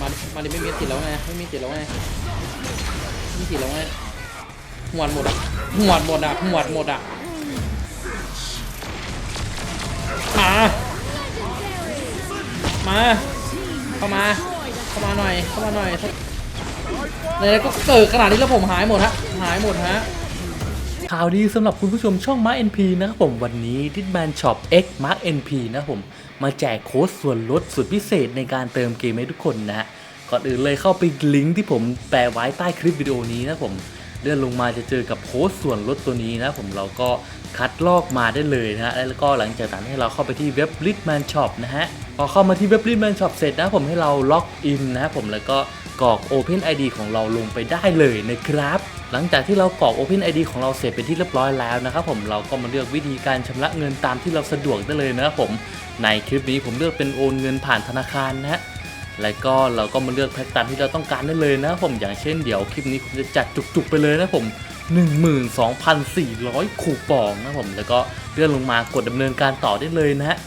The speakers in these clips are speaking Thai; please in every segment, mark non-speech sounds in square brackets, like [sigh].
มาดิมาดิไม่มีติดแล้วไงไม่มีติดแล้วไงไม่มีติดแล้วไงหวดหมดอะหวดหมดอะหวดหมดอะมามาเข้ามาเข้ามาหน่อยเข้ามาหน่อยเลยก็เกิดขนาดนี้แล้วผมหายหมดฮะหายหมดฮะ ข่าวดีสำหรับคุณผู้ชมช่อง Mark NP นะครับผมวันนี้ Ditman Shop X Mark NP นะครับผมมาแจกโค้ดส่วนลดสุดพิเศษในการเติมเกมให้ทุกคนนะฮะก่อนอื่นเลยเข้าไปลิงก์ที่ผมแปะไว้ใต้คลิปวิดีโอนี้นะผมเลื่อนลงมาจะเจอกับโค้ดส่วนลดตัวนี้นะผมเราก็คัดลอกมาได้เลยนะฮะแล้วก็หลังจากนั้นให้เราเข้าไปที่เว็บ Litman Shop นะฮะพอเข้ามาที่เว็บ Litman Shop เสร็จนะผมให้เราล็อกอินนะผมแล้วก็กรอก Open ID ของเราลงไปได้เลยนะครับ หลังจากที่เรากรอก Open ID ของเราเสร็จเป็นที่เรียบร้อยแล้วนะครับผมเราก็มาเลือกวิธีการชำระเงินตามที่เราสะดวกได้เลยนะครับผมในคลิปนี้ผมเลือกเป็นโอนเงินผ่านธนาคารนะฮะแล้วก็เราก็มาเลือกแพ็กตามที่เราต้องการได้เลยนะครับผมอย่างเช่นเดี๋ยวคลิปนี้ผมจะจัดจุกๆไปเลยนะผม 12,400 คูปองนะครับผมแล้วก็เลื่อนลงมากดดำเนินการต่อได้เลยนะฮะ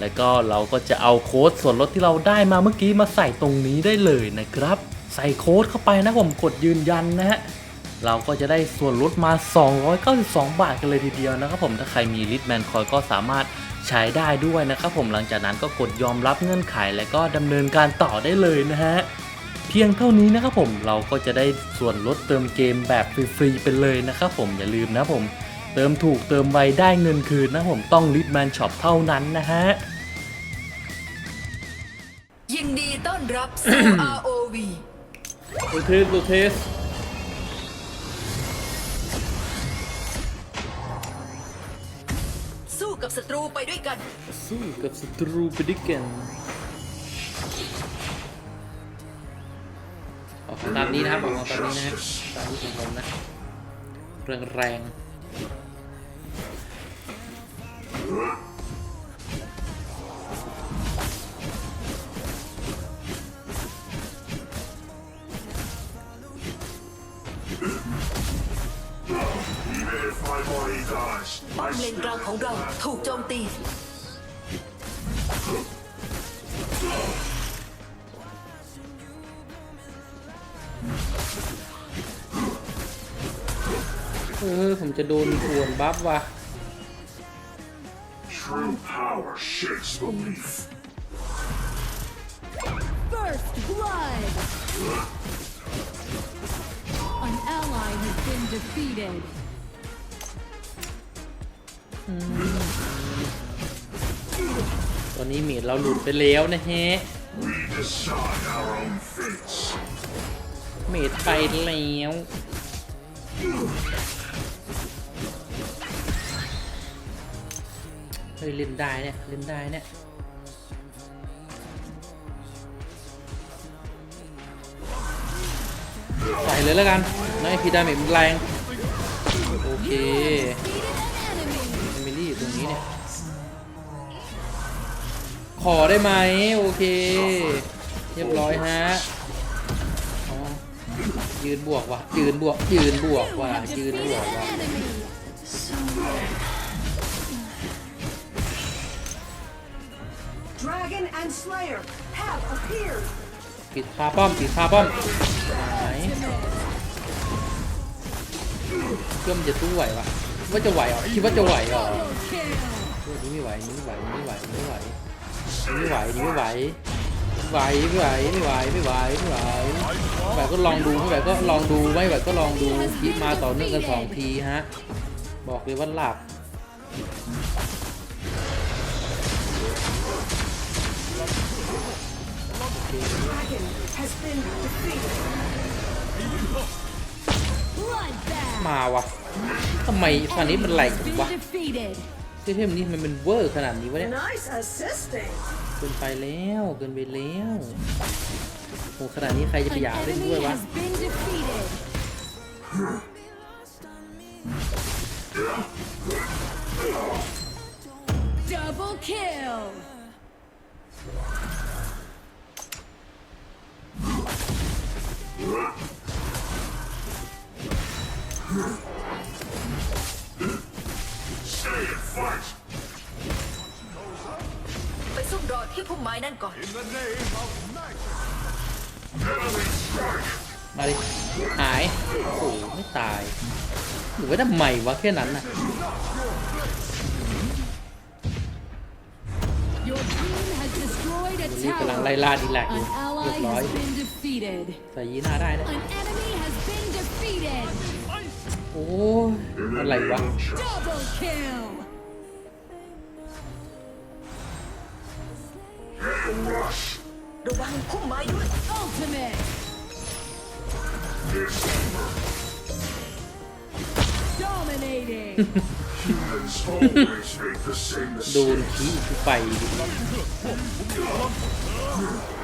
แล้วก็เราก็จะเอาโค้ดส่วนลดที่เราได้มาเมื่อกี้มาใส่ตรงนี้ได้เลยนะครับ ใส่โค้ดเข้าไปนะผมกดยืนยันนะฮะ เราก็จะได้ส่วนลดมา 292 บาทกันเลยทีเดียวนะครับผมถ้าใครมีลิทแมนคอยก็สามารถใช้ได้ด้วยนะครับผมหลังจากนั้นก็กดยอมรับเงื่อนไขและก็ดำเนินการต่อได้เลยนะฮะเพียงเท่านี้นะครับผมเราก็จะได้ส่วนลดเติมเกมแบบฟรีๆไปเลยนะครับผมอย่าลืมนะผมเติมถูกเติมไวได้เงินคืนนะผมต้องลิทแมนช็อปเท่านั้นนะฮะยินดีต้อนรับสู่ ROV ดูเทสดูเทส ศัตรูไปด้วยกัน สู้กับศัตรูไปด้วยกันออกตามนี้นะครับออกตามนี้นะฮะตามที่ผมนะแรงแรง Even if my body dies, ป้อมเลนกลางของเราถูกโจมตี เออ ผมจะโดนทวนบัฟว่ะ true power shakes belief. First blood! An ally has been defeated. ตอนนี้เมดเราหลุดไปแล้วนะฮะ We decide our own fates. เมดไปแล้ว เฮ้ยเล่นได้เนี่ย เล่นได้เนี่ย ใส่เลยแล้วกันน้อยพีดาเมจมันแรงโอเคเอมิลี่อยู่ตรงนี้เนี่ย ขอได้ไหมโอเค เรียบร้อยฮะอ๋อยืนบวกว่ะยืนบวกยืนบวกว่ะยืนบวกว่ะ Dragon and Slayer have appeared. ปิดคาป้อมปิดคาป้อมไหนเพื่อมจะสู้ไหวปะว่าจะไหวเหรอคิดว่าจะไหวเหรอนี่ไม่ไหวนี่ไม่ไหวนี่ไม่ไหวนี่ไม่ไหวนี่ไม่ไหวนี่ไม่ไหวไหวไม่ไหวไม่ไหวไม่ไหวไม่ไหวไม่ไหวก็ลองดูไม่ไหวก็ลองดูไม่ไหวก็ลองดูคลิปมาต่อเนื่องกันสองทีฮะบอกเลยว่าหลับ มาวะทำไมฟันนี้มันไหล Has จัง been วะเทมนี้มันเป็นเวอร์ขนาดนี้วะเนี่ยเกินไปแล้วเกินไปแล้วโหขนาดนี้ใครจะไปอยากเล่นด้วยวะ has been defeated. Double kill! Stay and ไปซุ่มรอที่พุ่มไม้ม้นั่นก่อน มาดิหาย โอ้โหไม่ตาย หรือว่าทำไมวะแค่นั้นน่ะ Your team has destroyed a นี่กำลังไล่ tower. ล่าดีแลกอยู่ An เรียบ ally ร้อย has been defeated. ใส่ยีหน้าได้นะ An enemy has been defeated. โอ้ยอะไรวะ Double kill. Rush. ระวังพุ่มไม้ด้วย Ultimate. Dominating. Humans [laughs] always make the same โดน mistake. ขี้กูไปดิ Rush.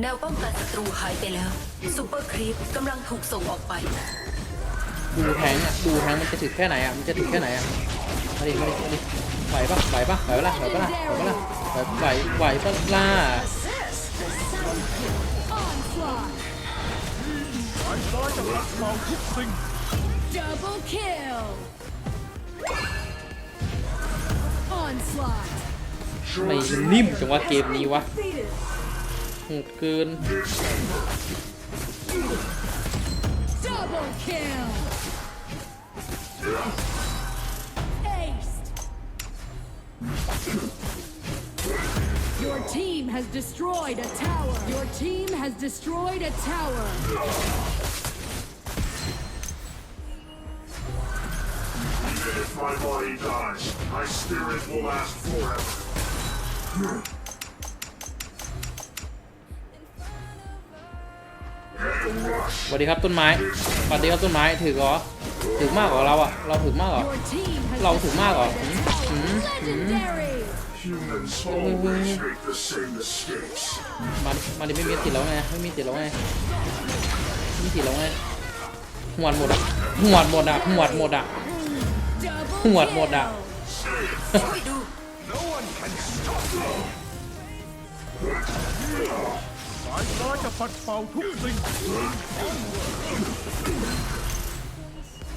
แนวป้องกันศัตรูหายไปแล้วซูเปอร์ครีปกำลังถูกส่งออกไป ดูแทงอะดูแทงมันจะถึงแค่ไหนอะมันจะถึงแค่ไหนอะมาดิมาดิมาดิไหวปะไหวปะไหวปะล่ะไหวปะล่ะไหวปะล่ะไหวไหวไหวปะล่ะ ไม่นิ่มจังวะเกมนี้วะ Defeated. โหดเกิน Double kill. Aced. Your team has destroyed a tower. Your team has destroyed a tower. Even if my body dies, my spirit will last forever. สวัสดีครับต้นไม้สวัสดีครับต้นไม้ถือเหรอถือมากกว่าเราอะ เราถือมากเหรอ Your team has Lâu thử ma rồi. destroyed a tower. Ừ, ừ. Legendary. Humans always make the same mistakes. มาดิมาดิไม่มีติดแล้วไง ไม่มีติดแล้วไงไม่มีติดแล้วไงหวดหมดอะหวดหมดอะหวดหมดอะ Double Ngoặt một ạ. kill. ช่วยดู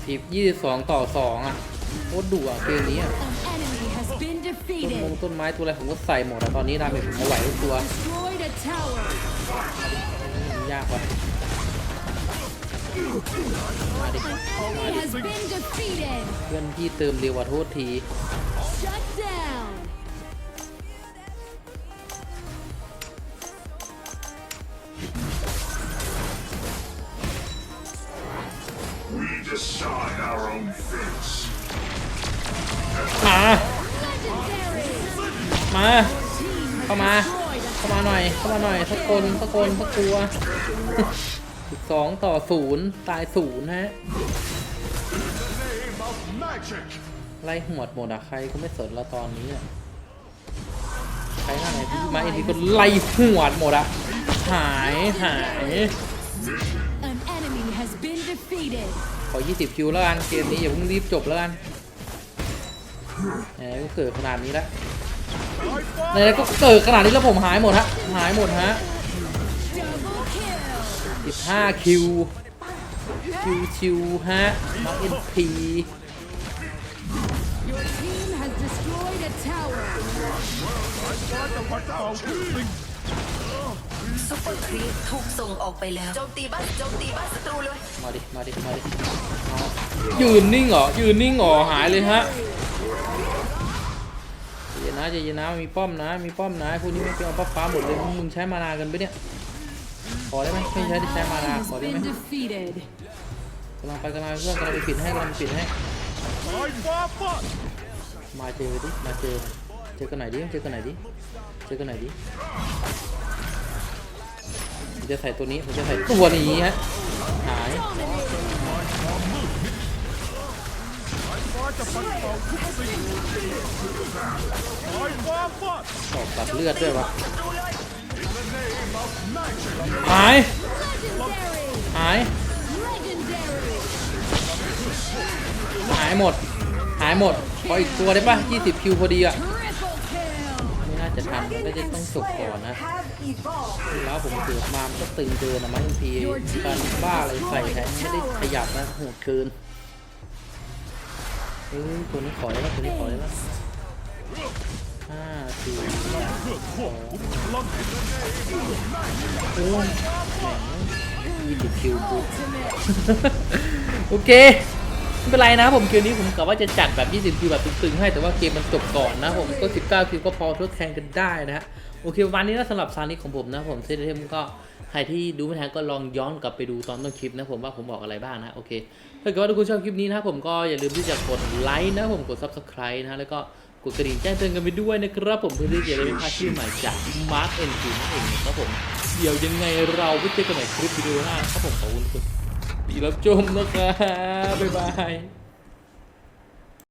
ทีบยี่สิบสองต่อสองอะโคตรดุอะเกมนี้อะ An enemy has been ต้นมง defeated. ต้นไม้ตัวอะไรผมก็ใส่หมดอะตอนนี้ดาเมจผมไม่ไหวทุกตัว Destroyed a tower. ยากว่ะมาดิ An enemy has been defeated. เพื่อนพี่เติมเร็วกว่าโทษที Shut down. We decide our own fates. มา Legendary. มา Team เข้า has มา destroyed a เข้ามาหน่อย เข้ามาหน่อยสักคนสักคนสักตัวสิบสองต่อศูนย์ตายศูนย์ฮะ Magic. ไล่หวดหมดอะใครก็ไม่สนละตอนนี้อะใครหน้าไหนพี่มาเอ็นทีก็ไล่หวดหมดอะ หายหาย An enemy has been defeated. ขอ 20 คิวแล้วกัน เกมนี้อย่าเพิ่งรีบจบแล้วกันไหนก็เกิดขนาดนี้แล้วไหนก็เกิดขนาดนี้แล้วผมหายหมดฮะ หายหมดฮะ Double kill. 15 คิว คิวชิวฮะมาเอ็นพี Your team has destroyed a tower. ซูเปอร์ครีปถูกส่งออกไปแล้ว โจมตีบ้านโจมตีบ้านศัตรูเลย มาดิ มาดิ มาดิเอายืนนิ่งเหรอ ยืนนิ่งเหรอ หายเลยฮะใจเย็นนะใจเย็นนะ มีป้อมนะ มีป้อมนะพวกนี้ไม่เป็นเอาป้าฟ้าหมดเลย มึงใช้มานากันไปะเนี่ย ขอได้ไหมไม่ใช้ใช้มา Ally นา has ขอได้ไหม been defeated. กำลังไปกำลังไปเพื่อนกำลังไปปิดให้กำลังไปปิดให้ มาเจอดิ มาเจอ เจอกันไหนดิ เจอกันไหนดิ เจอกันไหนดิผม จะใส่ตัวนี้ ผมจะใส่ตัวนี้ฮะ หาย ตอกตัดเลือดด้วยวะ หาย หาย หายหมด หายหมด ขออีกตัวได้ปะ20คิวพอดีอะ จะทัน Dragon น่าจะต้องจบก่อนนะแล้วผมถือมามันก็ตึงเกินอะมั้งทีการบ้าอะไรใส่แทนไม่ได้ขยับนะโหดเกินเอ้ยตัวนี้ขอได้แล้วตัวนี้ขอได้แล้วห้าสี่สามสองโอ้ยแหมยี่สิบคิวกูโอเค ไม่เป็นไรนะผมเกมนี้ผมกะว่าจะจัดแบบ 20 คิวแบบตึงๆให้แต่ว่าเกมมันจบก่อนนะผมก็ 19 คิวก็พอทดแทนกันได้นะฮะโอเคประมาณนี้นะสำหรับซานิของผมนะผมเซตเทมก็ใครที่ดูไม่ทันก็ลองย้อนกลับไปดูตอนต้นคลิปนะผมว่าผมบอกอะไรบ้างนะโอเคถ้าเกิดว่าทุกคนชอบคลิปนี้นะผมก็อย่าลืมที่จะกดไลค์นะผมกด subscribe นะแล้วก็กดกระดิ่งแจ้งเตือนกันไปด้วยนะครับผมเพื่อที่จะได้ไม่พลาดคลิปใหม่จาก Mark n นั่นเองนะครับผมเดี๋ยวยังไงเราไปเจอกันใหม่คลิปวิดีโอหน้าครับผมขอบคุณ ปีรับชมนะครับบ๊ายบาย